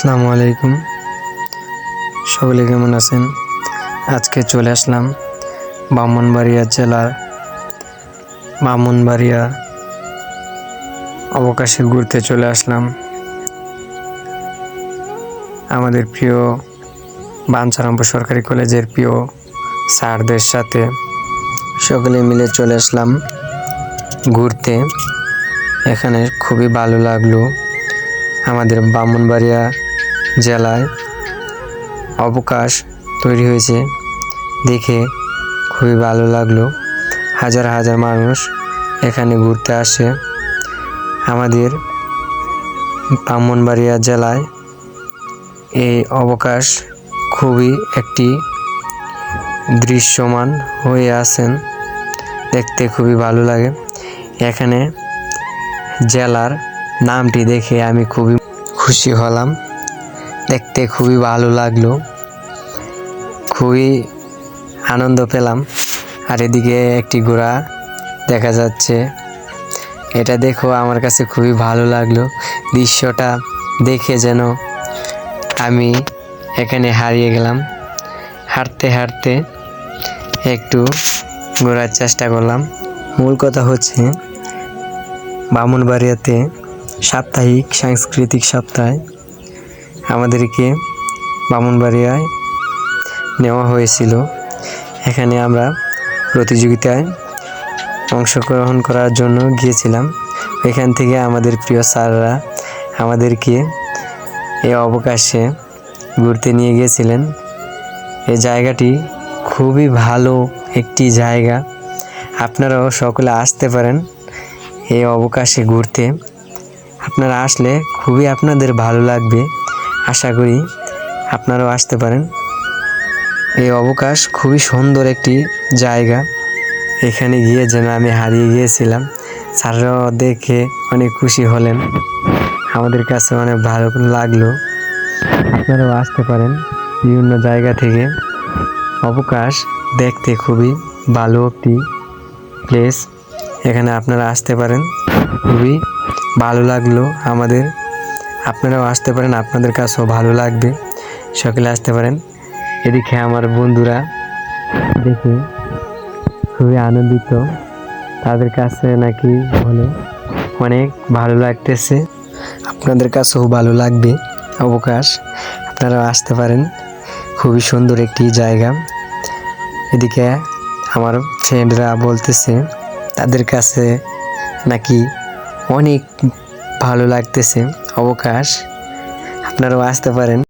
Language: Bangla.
আসসালামু আলাইকুম। সকলে কেমন আছেন? আজকে চলে আসলাম ব্রাহ্মণবাড়িয়া জেলার ব্রাহ্মণবাড়িয়া অবকাশে ঘুরতে চলে আসলাম। আমাদের প্রিয় বাঞ্ছারামপুর সরকারি কলেজের প্রিয় স্যারদের সাথে সকলে মিলে চলে আসলাম ঘুরতে। এখানে খুবই ভালো লাগল। আমাদের ব্রাহ্মণবাড়িয়া জেলায় অবকাশ তৈরি হয়েছে। দেখে খুবই ভালো লাগল। হাজার হাজার মানুষ এখানে ঘুরতে আসে। আমাদের ব্রাহ্মণবাড়িয়া জেলায় এই অবকাশ খুবই একটি দৃশ্যমান হয়ে আছেন। দেখতে খুবই ভালো লাগে। এখানে জেলার নামটি দেখে আমি খুবই খুশি হলাম। দেখতে খুবই ভালো লাগল। খুবই আনন্দ পেলাম। আর এদিকে একটি ঘোড়া দেখা যাচ্ছে। এটা দেখো, আমার কাছে খুবই ভালো লাগল। দৃশ্যটা দেখে যেন আমি এখানে হারিয়ে গেলাম। হাঁটতে হাঁটতে একটু ঘোরার চেষ্টা করলাম। মূল কথা হচ্ছে, বামুনবাড়িয়াতে সাপ্তাহিক সাংস্কৃতিক সপ্তাহে। আমাদেরকে বামুনবাড়িয়ায় নেওয়া হয়েছিল। এখানে আমরা প্রতিযোগিতায় অংশগ্রহণ করার জন্য গিয়েছিলাম। এখান থেকে আমাদের প্রিয় স্যাররা আমাদেরকে এই অবকাশে ঘুরতে নিয়ে গিয়েছিলেন। এই জায়গাটি খুবই ভালো একটি জায়গা। আপনারাও সকলে আসতে পারেন এই অবকাশে ঘুরতে। আপনারা আসলে খুবই আপনাদের ভালো লাগবে। আশা করি আপনারাও আসতে পারেন। এই অবকাশ খুবই সুন্দর একটি জায়গা। এখানে গিয়ে যেন আমি হারিয়ে গিয়েছিলাম। স্যাররাও দেখে অনেক খুশি হলেন। আমাদের কাছে অনেক ভালো লাগল। আপনারাও আসতে পারেন বিভিন্ন জায়গা থেকে। অবকাশ দেখতে খুবই ভালো একটি প্লেস এখানে আপনারা আসতে পারেন। খুবই ভালো লাগল আমাদের। আপনারাও আসতে পারেন, আপনাদের কাছেও ভালো লাগবে। সকলে আসতে পারেন। এদিকে আমার বন্ধুরা দেখে, খুবই আনন্দিত। তাদের কাছে নাকি বলে, অনেক ভালো লাগতেছে। আপনাদের কাছেও ভালো লাগবে, অবকাশ। আপনারাও আসতে পারেন। খুবই সুন্দর একটি জায়গা। এদিকে আমার ফ্রেন্ডরা বলতেছে, তাদের কাছে নাকি অনেক ভালো লাগতেছে। অবকাশ। আপনারাও আসতে পারেন।